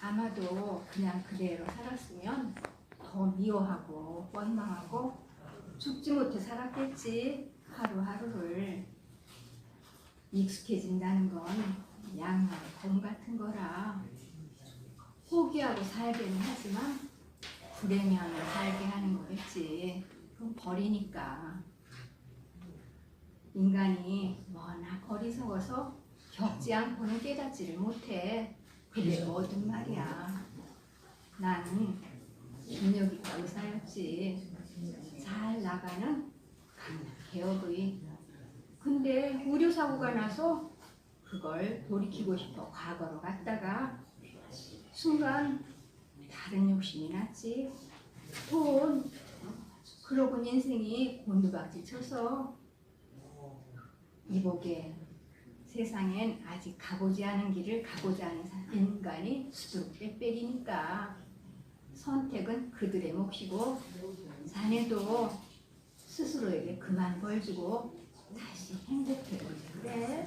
아마도 그냥 그대로 살았으면 더 미워하고 원망하고 죽지 못해 살았겠지. 하루하루를 익숙해진다는 건 양말 검 같은 거라 포기하고 살게는 하지만 불행하면 살게 하는 거겠지. 그럼 버리니까. 인간이 워낙 어리석어서 겪지 않고는 깨닫지를 못해 그게 뭐든 말이야. 나는 능력 있고 의사였지. 잘 나가는 강남 개업의. 근데 의료사고가 나서 그걸 돌이키고 싶어 과거로 갔다가 순간 다른 욕심이 났지. 돈. 그러곤 인생이 곤두박질 쳐서 이복에 세상엔 아직 가보지 않은 길을 가고자 하는 사- 인간이 수두룩 빽빽이니까. 선택은 그들의 몫이고 자네도 스스로에게 그만 벌 주고 다시 행복해보자. 그래